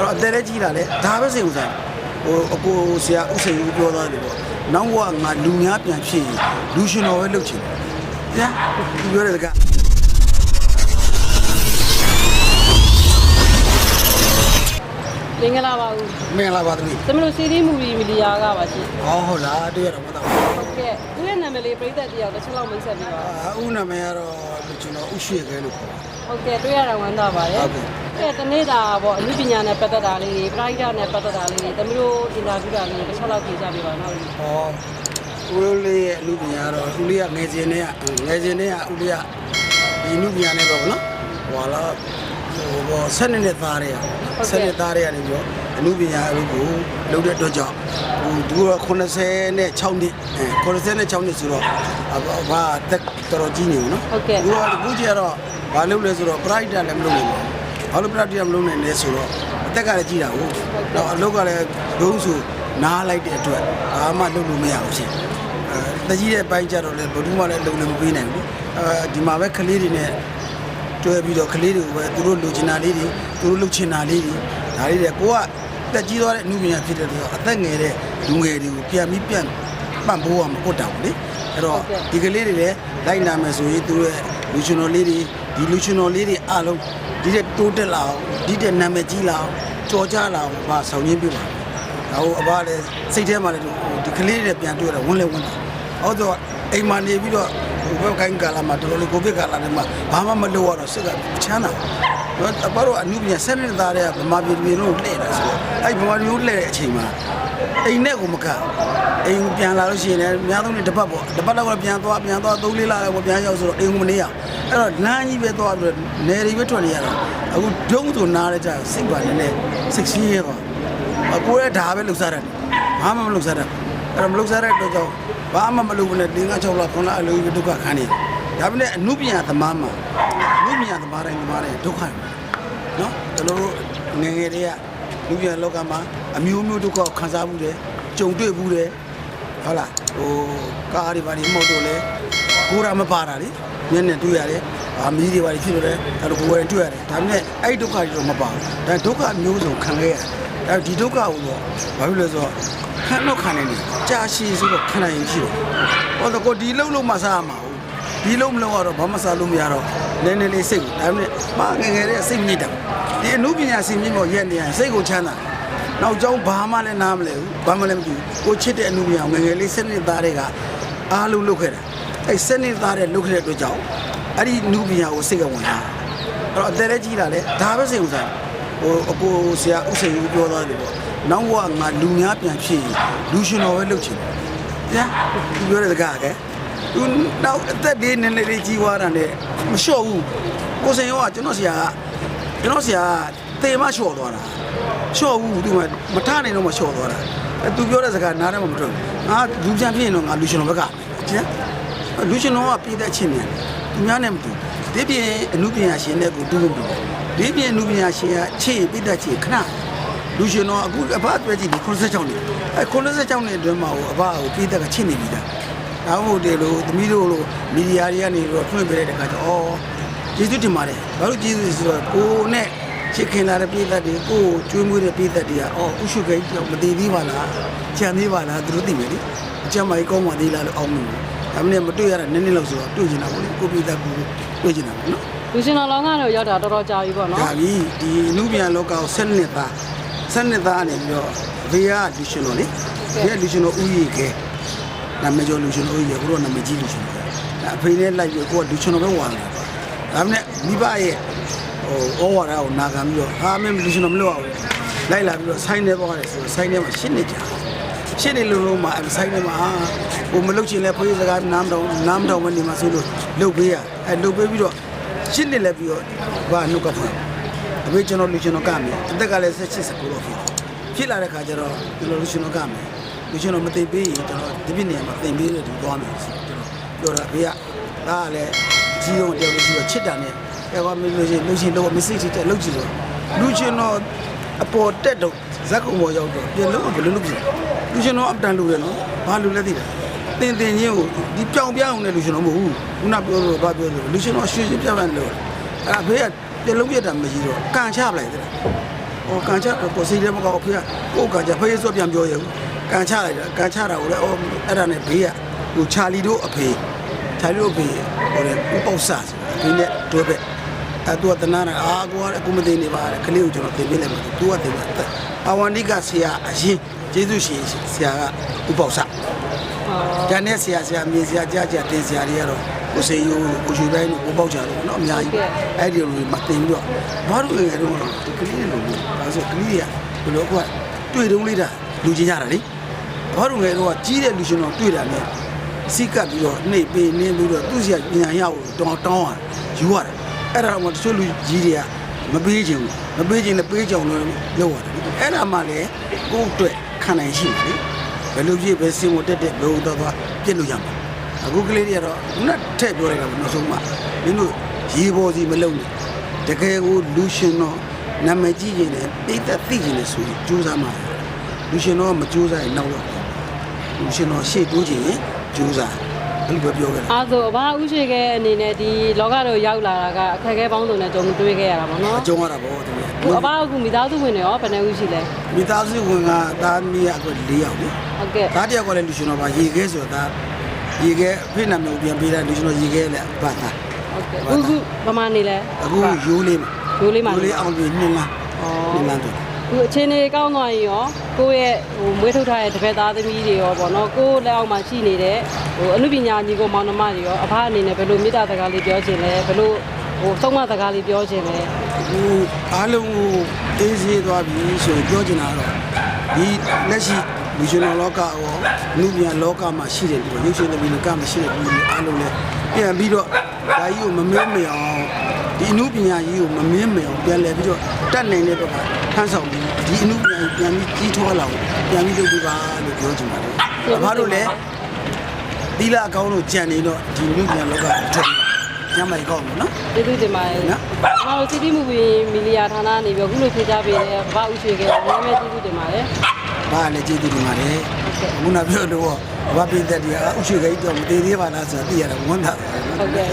တော့အသက်လည်းကြီးလာလေဒါပဲစိတ်ဝင်စားဟိုအကိုဆရာဥစိန်ကြီးပြောသားတယ်ပေါ့နောက်ဘကငါလူများပြန်ဖြစ်ရင်လူရှင်တော်ပဲလုပ်ချင်တယ်ညာသူပြောတဲ့ကမင်္ဂလာပါဦးမင်္ဂလာပါသမီးသမီးတို့စီးရီးမူဗီမီဒီယာကပါရှင်ဟောဟုတ်လားတွေ့ရတော့မတော့ဟုတ်ကဲ့သူရဲ့နာမည်လေးပြည်သက်တယောက်တစ်ချက်လောက်မိတ်ဆက်ပေးပါအာဦးနာမည်ကတော့ကျွန်တော်ဥရှိခဲလို့ခေါ်ဟုတ်ကဲ့တွေ့ရတာဝမ်းသာပါတယ်ဟုတ်ကဲ့ ကဲတနေ့တာပေါ့အမှုပညာနဲ့ပတ်သက်တာလေးတွေပရိုက်တာနဲ့ပတ်သက်တာလေးတွေသမီးတို့အင်တာဗျူးတာလေးတစ်ချက်လောက်ဖြေကြပေးပါနော်ဟောဦးလေးရဲ့အမှုပညာကတော့ဦးလေးကငယ်စဉ်နဲ့ကငယ်စဉ်နဲ့ကဦးလေးကဒီအမှုပညာနဲ့ပေါ့နော်ဟွာလာဟိုဘောဆက်နေတဲ့သားတွေကဆက်နေတဲ့သားတွေကနေပြီးတော့အမှုပညာအလုပ်ကိုလုပ်တဲ့အတွက်ကြောင့်ဟိုသူက86နှစ်အဲ86နှစ်6နှစ်ဆိုတော့ဘာတက်တော်တော်ကြီးနေဘူးနော်ဟုတ်ကဲ့သူကအခုကျတော့ဘာလုပ်လဲဆိုတော့ pride လည်းမလုပ်နိုင်ဘူး ဘာလို့ pride မလုပ်နိုင်လဲဆိုတော့အသက်ကလည်းကြီးတာဟုတ်တော့အလုပ်ကလည်းဒုံးဆိုနားလိုက်တဲ့အတွက်ဘာမှလုပ်လို့မရဘူးရှင်အဲတကြီးတဲ့ပိုင်းကျတော့လည်းဘယ်သူမှလည်းလုံလည်းမပေးနိုင်ဘူးအဲဒီမှာပဲကလေးတွေနဲ့တွဲပြီးတော့ကလေးတွေကိုပဲသူတို့လိုချင်တာလေးတွေသူတို့လုပ်ချင်တာလေးတွေဒါလေးတွေကိုကတက်ကြီးသွားတဲ့အမှုပညာဖြစ်တဲ့အတွက်အသက်ငယ်တဲ့လူငယ်တွေကိုပြန်ပြီးပြန်ပံ့ပိုးရမှာဟုတ်တာပေါ့လေအဲ့တော့ဒီကလေးတွေလည်းလိုက်နာမယ်ဆိုရင်သူတို့ရဲ့ လူရှင်တော်လေးတွေဒီလူရှင်တော်လေးတွေအားလုံးဒီတဲ့တိုးတက်လာအောင်ဒီတဲ့နာမည်ကြီးလာအောင်ကြော်ကြလာအောင်ဘာဆောင်ရင်းပြပါဒါဟိုအဘလည်းစိတ်ထဲမှာလည်းဒီကလေးတွေပြန်တွေ့တော့ဝန်းလဲဝန်းတာဟုတ်တော့အိမ်မှာနေပြီးတော့ဟို ဘက်ကိုင်းကာလာမှာတော်တော်လေးကိုဗစ်ကာလာတွေမှာဘာမှမလုပ်ရတော့စိတ်ကချမ်းသာတော့အဘတို့အနုပညာဆက်နေသားတွေကဗမာပြည်ပြည်လုံးလှည့်တာဆိုတော့အဲ့ဗမာပြည်လုံးလှည့်တဲ့အချိန်မှာအိမ်နဲ့ကိုမကအိမ်ပြန်လာလို့ရှိရင်လည်းအများဆုံးနေတစ်ပတ်ပေါ့တစ်ပတ်တော့ပြန်သွားပြန်သွားသုံးလေးလာတော့ပြန်ရောက်ဆိုတော့အိမ်ကမနေရအဲ့တော့လမ်းကြီးပဲသွားပြီးတော့နယ်တွေပဲထွက်နေရတာအခုဒုံးဆိုနားရကြစိတ်ပါနေနေစိတ်ရှင်းရပါအကိုရဲ့ဒါပဲလှုပ်ရှားတယ်ဘာမှမလှုပ်ရှားတယ်အဲ့တော့မလှုပ်ရှားတဲ့အတွက်ကြောင့် ဘာမှမလုပ်ဘူးနဲ့၄၅၆လ9လအလုံးကြီးဒုက္ခခံနေဒါပေမဲ့အနုပညာသမားမှာအနုပညာသမားတိုင်းသမားတိုင်းဒုက္ခတယ်နော်ကျွန်တော်တို့ငယ်ငယ်တည်းကလူပြန်လောကမှာအမျိုးမျိုးဒုက္ခကိုခံစားမှုတယ်ကြုံတွေ့မှုတယ်ဟုတ်လားဟိုကားတွေဘာတွေမဟုတ်တော့လဲကိုယ်ရမပါတာလေမျက်နဲ့တွေ့ရတယ်အာမီးတွေဘာတွေဖြစ်လို့လဲအဲ့တော့ကိုယ်ရတွေ့ရတယ်ဒါပေမဲ့အဲ့ဒီဒုက္ခတွေတော့မပါဘူးဒါဒုက္ခမျိုးစုံခံခဲ့ရတယ် ဒါဒီဒုက္ခကိုတော့ဘာဖြစ်လဲဆိုတော့ခံတော့ခံနေတယ်ကြာရှည်ဆိုတော့ခံနိုင်ရင်ရှိတယ်ဟောတော့ကိုဒီလုံးလုံးမစားရမှာဟုတ်ဒီလုံးမလုံးကတော့ဘာမှစားလို့မရတော့နည်းနည်းလေးစိတ်ကိုဒါပေမဲ့မငယ်ငယ်လေးစိတ်မြင့်တယ်ဒီအမှုပညာရှင်မြင့်မော်ရက်နေရင်စိတ်ကိုချမ်းသာနောက်ကျောင်းဘာမှလည်းနားမလဲဘူးဘာမှလည်းမကြည့်ဘူးကိုချစ်တဲ့အမှုပညာငယ်ငယ်လေးစနစ်သားတွေကအားလုံးလုပ်ခဲ့တာအဲ့စနစ်သားတဲ့လုပ်ခဲ့တဲ့အတွက်ကြောင့်အဲ့ဒီအမှုပညာကိုစိတ်ကဝင်လာအဲ့တော့အသက်လည်းကြီးလာလေဒါပဲစိတ်ဝင်စား ဟိုအကိုဆရာဥစိန်ကြီးပြောသားတယ်ပေါ့နောက်ဘကငါလူများပြန်ဖြစ်ရင်လူရှင်တော်ပဲလုပ်ချင်တယ်ညာသူပြောတဲ့စကားကဲသူနောက်အသက်လေးနည်းနည်းလေးကြီးသွားတာနဲ့မလျှော့ဘူးကိုစိန်ရောကကျွန်တော်ဆရာကကျွန်တော်ဆရာကတေမလျှော့သွားတာလျှော့ဘူးသူမထနိုင်တော့မလျှော့သွားတာအဲသူပြောတဲ့စကားနားထဲမှာမထွက်ဘူးငါလူပြန်ဖြစ်ရင်တော့ငါလူရှင်တော်ဘက်ကကျန် လူရှင်တော်ကပြည်သက်ချင်းမြန်သူများနဲ့မတူဒီပြင်အမှုပညာရှင်နဲ့ကိုတူမတူဒီပြင်အမှုပညာရှင်ကခြေပြည်သက်ခြေခဏလူရှင်တော့အခုအဘအတွက်ကြည့်ဒီ96နှစ်အဲ96နှစ်အတွင်းမှာဟိုအဘကိုပြည်သက်ကချစ်နေပြီလားဒါမှမဟုတ်တယ်လို့သမီးတို့လိုမီဒီယာတွေကနေတော့ထွင့်ပေးတဲ့တခါကျတော့ဩကျေးဇူးတင်ပါတယ်ဘာလို့ကျေးဇူးဆိုတော့ကိုနဲ့ချစ်ခင်လာတဲ့ပြည်သက်တွေကိုကျွေးမွေးတဲ့ပြည်သက်တွေကဩဥရှုခိတ်ကြောင့်မတည်သေးပါလားကြံသေးပါလားသူတို့သိမယ်လေအကျမကြီးကောင်းပါသေးလားလို့အောင်းနေတယ် ဒါမှမဟုတ်မတွေ့ရတာနည်းနည်းလောက်ဆိုတော့တွေ့ချင်တာပေါ့လေကိုပြည်သက်ကိုတွေ့ချင်တာပေါ့နော်လူရှင်တော်လောင်းကတော့ရောက်တာတော်တော်ကြာပြီပေါ့နော်ဒါပြီဒီလူပြန်လောကကိုဆက်နှစ်သားဆက်နှစ်သားအနေပြီးတော့ဘေးကလူရှင်တော်လေဘေးကလူရှင်တော်ဥယျာဉ်ကဲနာမည်ကျော်လူရှင်တော်ဥယျာဉ်ကိုတော့နာမည်ကြီးလူရှင်တော်ဒါအဖေနဲ့လိုက်ပြီးကိုကလူရှင်တော်ပဲဝါလာပါဒါပေမဲ့မိဘရဲ့ဟိုဩဝါဒကိုနာခံပြီးတော့ဟာမင်းလူရှင်တော်မလုပ်အောင်လိုက်လာပြီးတော့ဆိုင်းနေသွားတယ်ဆိုတော့ဆိုင်းနေမှာရှင်းနေကြ ရှင်းနေလုံးလုံးမှာဆိုင်းနေမှာဟိုမလုပ်ချင်လဲဖေးစကားနားမတော်နားမတော်မနေမှာဆိုလို့လုတ်ပေးရအဲလုတ်ပေးပြီးတော့ရှင်းနေလဲပြီးတော့ဘာနှုတ်ကဖွင့်အမေကျွန်တော်လူရှင်တော်ကမယ်အသက်ကလည်းဆက်ချစ်စကူတော့ဖြစ်ဖြစ်လာတဲ့ခါကျတော့ကျွန်တော်လူရှင်တော်ကမယ်လူရှင်တော်မသိပေးရင်ကျွန်တော်ဒီပြည့်နေရာမှာသင်ပေးလို့ဒီသွားမယ်ဆိုကျွန်တော်ပြောတာဘေးကဒါကလည်းအကြီးဆုံးတယောက်လေးရှိတော့ချစ်တာနဲ့အဲကမလို့ရှင်လူရှင်တော့မစိတ်ချစ်တဲ့လုပ်ကြည့်တော့လူရှင်တော်အပေါ်တက်တော့ဇက်ကုံပေါ်ရောက်တော့ပြန်လို့ဘယ်လိုလုပ်ကြည့် လူရှင်တော်အပတန်လူရနော်ဘာလူလဲသိတာတင်တင်ချင်းကိုဒီပြောင်ပြောင်းတဲ့လူရှင်တော်မဟုတ်ဘူးခုနပြောလို့ဘာပြောလို့လူရှင်တော်ရွှေရွှေပြောင်းပြောင်းလို့အဲ့ဒါဘေးကပြလုံးပြတ်တာမရှိတော့ကန်ချပလိုက်တယ်။ဩဟိုကန်ချကိုစိတ်ထဲမကောက်ဖေးကိုကန်ချဖေးစောပြန်ပြောရဘူးကန်ချလိုက်တာကန်ချတာကိုလည်းအော်အဲ့ဒါနဲ့ဘေးကဟိုချာလီတို့အဖေချာလီတို့အဖေဟိုလေဥပေါက်ဆာဒီနဲ့တွဲပဲအဲ့သူကတနာနာအာကိုကအခုမသိနေပါကလေးကိုကျွန်တော်သိပေးလိုက်မှာသူကသိပါအဝန္တိကဆရာအရင် ကျေးဇူးရှင်ဆရာကဥပောက်စ။တန်တဲ့ဆရာဆရာမြေဆရာကြားကြားတင်ဆရာတွေကတော့ကိုစေယိုးတို့ကိုရွှေပိုင်းတို့ကိုပေါက်ကြတော့နော်အများကြီး။အဲ့ဒီလိုမှတင်ပြီးတော့ဘာလို့လဲတော့ဒီကလေးလိုမျိုးဒါဆိုကလေးကဘယ်လိုကတွေ့တုံးလေးတာလူချင်းရတာလေ။ဘာလို့လဲတော့ကြီးတဲ့လူချင်းတော့တွေ့တာနဲ့စိတ်ကပ်ပြီးတော့နှိပ်ပေးနှင်းပြီးတော့သူ့ဆရာပညာရအောင်တောင်းတောင်းရယူရတယ်။အဲ့ဒါတော့တချို့လူကြီးတွေကမပေးချင်ဘူး။မပေးချင်လည်းပေးချင်လို့လောက်ရတယ်။အဲ့ဒါမှလည်းကိုယ့်အတွက် ခံနိုင်ရှိတယ်လေဘယ်လိုဖြစ်ပဲစင်ကိုတက်တက်ဘယ်လိုတော့သွားပြစ်လို့ရမှာအခုကလေးတွေကတော့ခုနထည့်ပြောလိုက်တာကနောက်ဆုံးမှမင်းတို့ရေပေါ်စီမလုံနဲ့တကယ်ကိုလူရှင်တော့နာမည်ကြီးရင်လည်းတိတ်သက်သိရင်လည်းဆိုရင်ကြိုးစားမှာလူရှင်တော့မကြိုးစားရင်နောက်တော့လူရှင်တော့ရှေ့တိုးချင်ရင်ကြိုးစား အဲ့လိုပဲပြောခဲ့တာအားဆိုအဘဥရှိခဲ့အနေနဲ့ဒီလောကတော့ရောက်လာတာကအခက်အခဲပေါင်းစုံနဲ့ကြုံတွေ့ခဲ့ရတာပေါ့နော်အကျုံးရတာပေါ့တကယ်ခုအဘအခုမိသားစုဝင်တွေရောဘယ်နှဦးရှိလဲမိသားစုဝင်ကသားမီးရအတွက်၄ယောက်လေဟုတ်ကဲ့သားတယောက်ကလည်းလူရှင်တော့ပါရေခဲဆိုတော့ဒါရေခဲအဖေနာမည်ကိုပြန်ပေးတာလူရှင်တော့ရေခဲလည်းပါသားဟုတ်ကဲ့အခုခုဗမာနေလဲအခုရိုးလေးမှာရိုးလေးမှာရိုးလေးအောင်ပြီးနှစ်လမ်းဩနှစ်လမ်းတော့ ခုအခြေအနေကောင်းသွားရင်ရောကိုယ့်ရဲ့ဟိုမွေးထုတ်ထားတဲ့တပည့်သားသမီးတွေရောပေါ့နော်ကိုယ့်လက်အောက်မှာရှိနေတဲ့ဟိုအမှုပညာညီကိုမောင်နှမတွေရောအဘအနေနဲ့ဘယ်လိုမေတ္တာစကားလေးပြောချင်လဲဘယ်လိုဟိုသုံးမစကားလေးပြောချင်လဲဟိုအားလုံးကိုအေးဆေးသွားပြီဆိုရင်ပြောချင်တာတော့ဒီလက်ရှိလူရှင်တော်လောကရောလူပြန်လောကမှာရှိတဲ့လူရုပ်ရှင်သမီးလောကမှာရှိတဲ့လူတွေအားလုံးလည်းပြန်ပြီးတော့ဒါကြီးကိုမမင်းမအောင်ဒီအမှုပညာကြီးကိုမမင်းမအောင်ပြန်လဲပြီးတော့တတ်နိုင်တဲ့ဘက်ကထမ်းဆောင်ပြီး ဒီအမှုပညာကြီးပြန်ပြီးကြီးထွားလာအောင်ပြန်ပြီးလုပ်ပြပါလို့ပြောချင်ပါတယ်။ဘာလို့လဲသီလအကောင်းလို့ကြံနေတော့ဒီလူပြန်လောကကိုထွက်ပြီးညမိုင်ကောင်းမှာနော်ကျေးဇူးတင်ပါတယ်နော်။ကျွန်တော်စီတီမူဗီမီလီယာဌာနနေပြီးခုလိုဖြေချပေးတဲ့ဘာဥရွှေကလည်းအများကြီးကျေးဇူးတင်ပါတယ်ဘာလည်းကျေးဇူးတင်ပါတယ်ခုနပြောလို့ဘာပြည့်တဲ့ဒီအဥရှိခိတ်တော့မသေးသေးပါလားဆိုတာသိရတာဝမ်းသာတယ်။ဟုတ်ကဲ့